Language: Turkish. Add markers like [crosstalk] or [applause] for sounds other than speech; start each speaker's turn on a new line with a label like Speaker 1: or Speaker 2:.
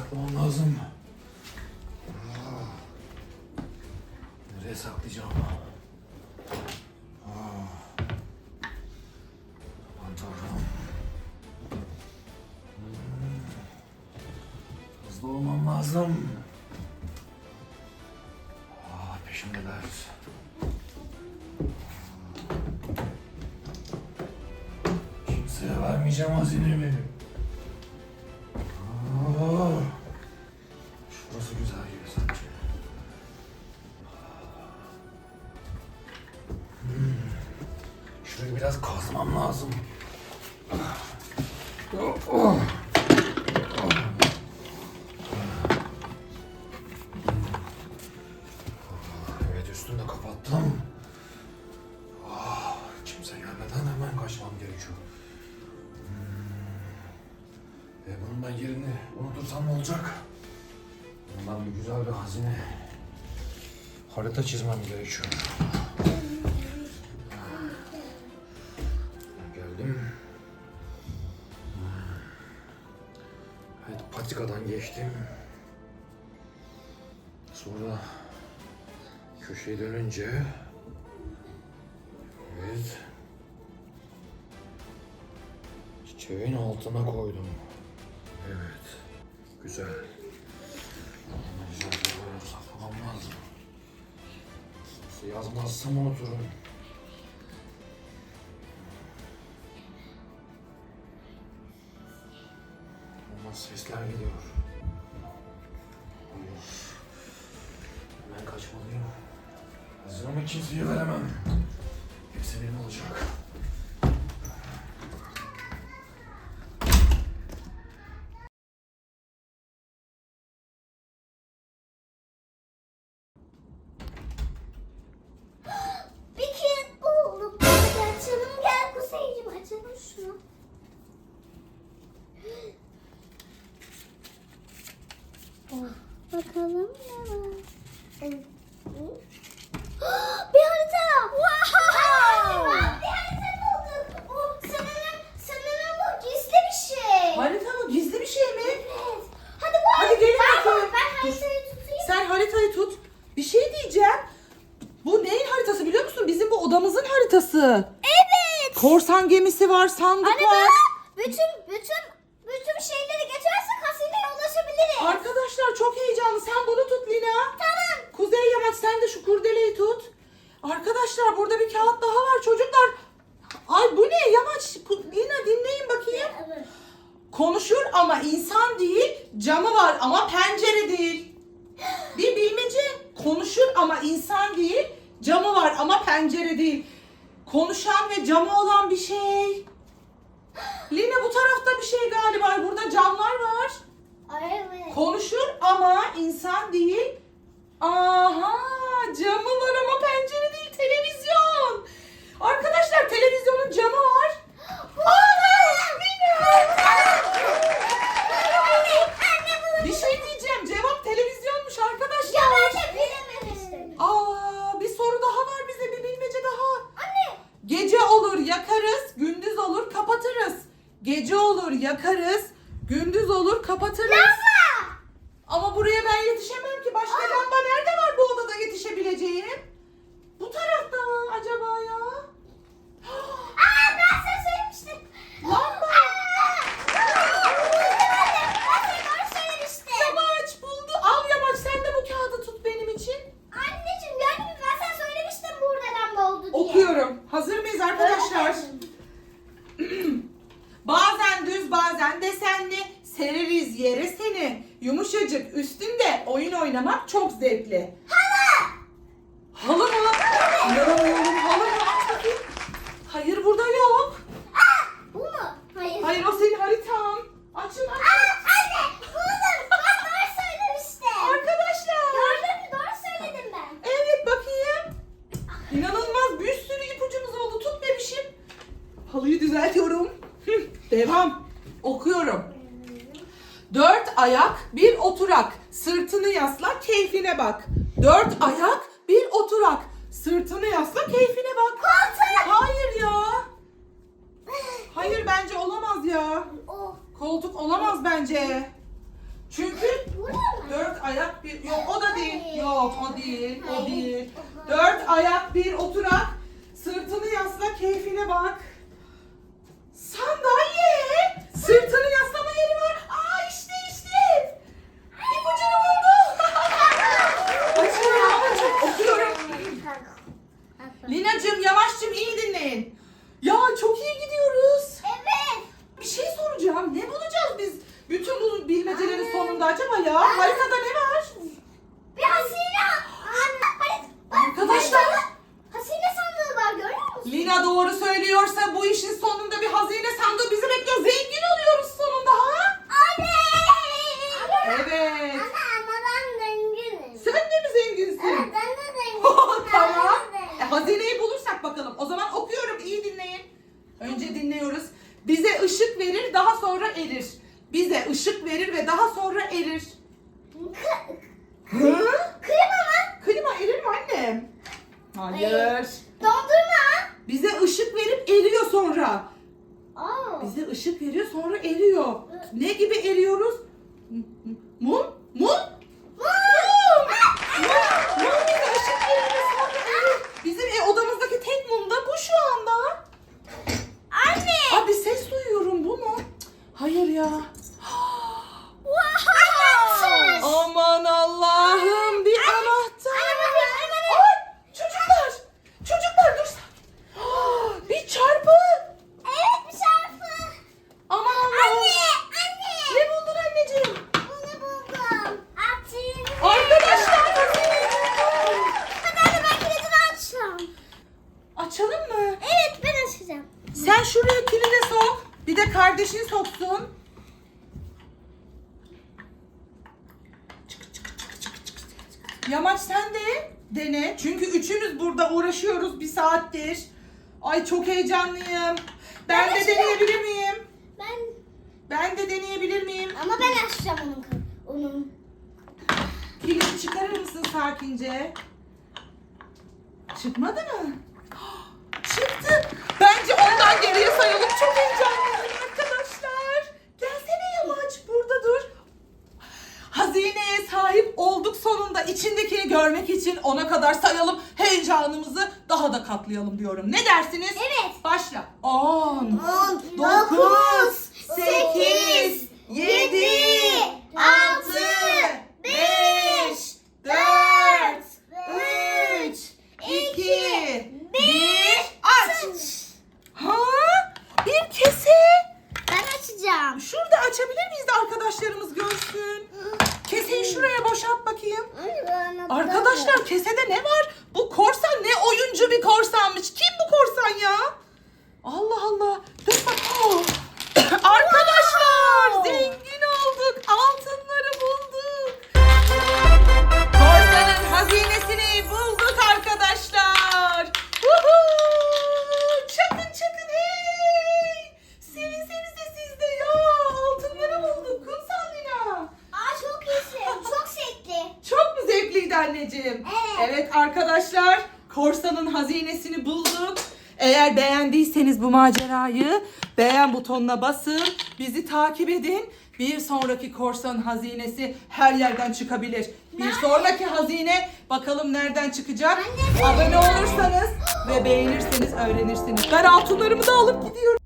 Speaker 1: saklamam lazım? Nereye saklayacağım? Tanrım. Hmm. Hızlı olmam lazım. Aa, peşimdeler. Kimseye vermeyeceğim hazinemi. Evet üstünü de kapattım. Ah, kimse gelmeden hemen kaçmam gerekiyor. Hmm. E bunun ben yerini unutursam ne olacak? Bundan bir güzel bir hazine. Harita çizmem gerekiyor. Geçtim. Sonra köşeye dönünce evet çiçeğin altına koydum. Evet. Güzel. Güzel bir saklamam lazım. Yazmazsam unuturum. Ama sesler geliyor. Hazırımı kimseye veremem. Hepsi benim olacak.
Speaker 2: Bir kez buldum. Gel canım gel Kuzeyciğim açalım şunu. Bakalım ne var. bir harita. Wow. bir harita buldum. Bu sanırım, sanırım bu gizli bir şey.
Speaker 3: Harita mı? Gizli bir şey mi?
Speaker 2: Evet. Hadi bu
Speaker 3: Hadi gelin
Speaker 2: ben,
Speaker 3: bakalım.
Speaker 2: ben
Speaker 3: Dur.
Speaker 2: haritayı tutayım.
Speaker 3: Sen haritayı tut. Bir şey diyeceğim. Bu neyin haritası biliyor musun? Bizim bu odamızın haritası.
Speaker 2: Evet.
Speaker 3: Korsan gemisi var, sandık
Speaker 2: Anne
Speaker 3: var.
Speaker 2: bak. Bütün, bütün, bütün şeyleri geçersek hazineye ulaşabiliriz.
Speaker 3: Arkadaşlar çok heyecanlı. Sen bunu tut Lina.
Speaker 2: Tamam.
Speaker 3: Kuzey Yamaç sen de şu kurdeleyi tut. Arkadaşlar burada bir kağıt daha var çocuklar. Ay bu ne Yamaç? Lina dinleyin bakayım.
Speaker 2: Evet.
Speaker 3: Konuşur ama insan değil, camı var ama pencere değil. Bir bilmece konuşur ama insan değil, camı var ama pencere değil. Konuşan ve camı olan bir şey. Lina bu tarafta bir şey galiba. Burada camlar var.
Speaker 2: Evet.
Speaker 3: Konuşur ama insan değil. Aha camı var ama pencere değil televizyon. Arkadaşlar televizyonun camı var. Aa, Lina! Bir şey diyeceğim. Cevap televizyonmuş arkadaşlar.
Speaker 2: Ya ben de bilememiştim.
Speaker 3: Aa, bir soru daha var bize bir bilmece daha.
Speaker 2: Anne.
Speaker 3: Gece olur yakarız, gündüz olur kapatırız. Gece olur yakarız, gündüz olur kapatırız.
Speaker 2: Lamba.
Speaker 3: Ama buraya ben yetişemem ki. Başka lamba nerede var bu odada yetişebileceğim? Bu tarafta mı acaba ya?
Speaker 2: Aa ben sana söylemiştim.
Speaker 3: Lamba.
Speaker 2: Ben sana söylemiştim.
Speaker 3: Yamaç buldu. Al Yamaç sen de bu kağıdı tut benim için.
Speaker 2: Anneciğim gördün mü ben sana söylemiştim burada lamba oldu diye.
Speaker 3: Okuyorum. Hazır mıyız arkadaşlar? Bazen düz bazen desenli sereriz yere seni. Yumuşacık üstünde oyun oynamak çok zevkli.
Speaker 2: Hala.
Speaker 3: Halı mı? İnanamıyorum halı mı? Aç bakayım. Hayır burada yok.
Speaker 2: Aa bu mu? Hayır.
Speaker 3: Hayır o senin haritan. Açın
Speaker 2: Aa
Speaker 3: açın.
Speaker 2: anne buldum. Ben doğru söylemiştim.
Speaker 3: Arkadaşlar.
Speaker 2: Gördün mü doğru söyledim ben.
Speaker 3: Evet bakayım. İnanılmaz bir sürü ipucumuz oldu. Tut bebişim. Halıyı düzeltiyorum. Devam. Okuyorum. Dört ayak, bir oturak. Sırtını yasla, keyfine bak. Dört ayak, bir oturak. Sırtını yasla, keyfine bak.
Speaker 2: Koltuk.
Speaker 3: Hayır ya. [laughs] Hayır bence olamaz ya.
Speaker 2: Oh.
Speaker 3: Koltuk olamaz bence. Çünkü dört ayak bir... Yok o da değil. Yok o değil. O değil. Dört ayak bir oturak. Sırtını yasla keyfine bak. Sandalye. Sırtını yaslama yeri var. Aa işte işte. İpucunu buldu. Açıyorum ama çok okuyorum. Lina'cığım yavaşçım iyi dinleyin. Ya çok iyi gidiyoruz.
Speaker 2: Evet.
Speaker 3: Bir şey soracağım. Ne bulacağız biz? Bütün bu sonunda acaba ya? Haritada ne var?
Speaker 2: Bir hazine.
Speaker 3: Arkadaşlar.
Speaker 2: Hazine sandığı var görüyor musun?
Speaker 3: Lina doğru söylüyorsa bu işin sonunda bir hazine sandığı bizi bekliyor. Zengin oluyoruz sonunda ha?
Speaker 2: Anne.
Speaker 3: Evet.
Speaker 2: Anne ama ben zenginim.
Speaker 3: Sen de mi zenginsin?
Speaker 2: Evet ben de [laughs] zenginim.
Speaker 3: tamam. E, hazineyi bulursak bakalım. O zaman okuyorum iyi dinleyin. Önce dinliyoruz. Bize ışık verir daha sonra erir. Bize ışık verir ve daha sonra erir. Hı?
Speaker 2: Klima mı?
Speaker 3: Klima erir mi annem? Hayır.
Speaker 2: Dondurma.
Speaker 3: Bize ışık verip eriyor sonra.
Speaker 2: Oo.
Speaker 3: Bize ışık veriyor sonra eriyor. Ne gibi eriyoruz? Mum? Mum? Mum! Mum bize ışık veriyor sonra eriyor. Bizim e, odamızdaki tek mum da bu şu anda.
Speaker 2: Anne.
Speaker 3: Aa bir ses duyuyorum bu mu? Cık, Hayır ya.
Speaker 2: Anahtar.
Speaker 3: Aman Allah'ım bir anahtar.
Speaker 2: Anne bakayım, anne,
Speaker 3: Ay çocuklar. Çocuklar dur. Ah, Bir çarpı.
Speaker 2: Evet bir şarkı.
Speaker 3: Aman Allah'ım.
Speaker 2: Anne. Anne.
Speaker 3: Ne buldun anneciğim?
Speaker 2: Bunu buldum. Açayım.
Speaker 3: Arkadaşlar hazineyi buldum.
Speaker 2: Hadi anne ben kilidini açacağım.
Speaker 3: Açalım mı?
Speaker 2: Evet ben açacağım.
Speaker 3: Sen şuraya kilide sok. Bir kardeşin soksun. Yamaç sen de dene. Çünkü üçümüz burada uğraşıyoruz bir saattir. Ay çok heyecanlıyım. Ben,
Speaker 2: Ben
Speaker 3: de
Speaker 2: açacağım.
Speaker 3: deneyebilir miyim?
Speaker 2: Ben
Speaker 3: Ben de deneyebilir miyim?
Speaker 2: ama ben açacağım onun onun.
Speaker 3: Kilidi çıkarır mısın sakince? Çıkmadı mı? [gasps] Çıktı. Bence ondan geriye sayalım. Çok heyecanlıyım arkadaşlar. Gelsene Yamaç burada dur. Hazineye olduk sonunda. İçindekini görmek için ona kadar sayalım. Heyecanımızı daha da katlayalım diyorum. Ne dersiniz?
Speaker 2: Evet.
Speaker 3: Başla. 10,
Speaker 2: 10,
Speaker 3: 9,
Speaker 2: 8,
Speaker 3: 7, anneciğim?
Speaker 2: Evet.
Speaker 3: Evet arkadaşlar, korsanın hazinesini bulduk. Eğer beğendiyseniz bu macerayı beğen butonuna basın, bizi takip edin. Bir sonraki korsanın hazinesi her yerden çıkabilir. Bir sonraki hazine bakalım nereden çıkacak. Abone olursanız ve beğenirseniz öğrenirsiniz. Ben altınlarımı da alıp gidiyorum.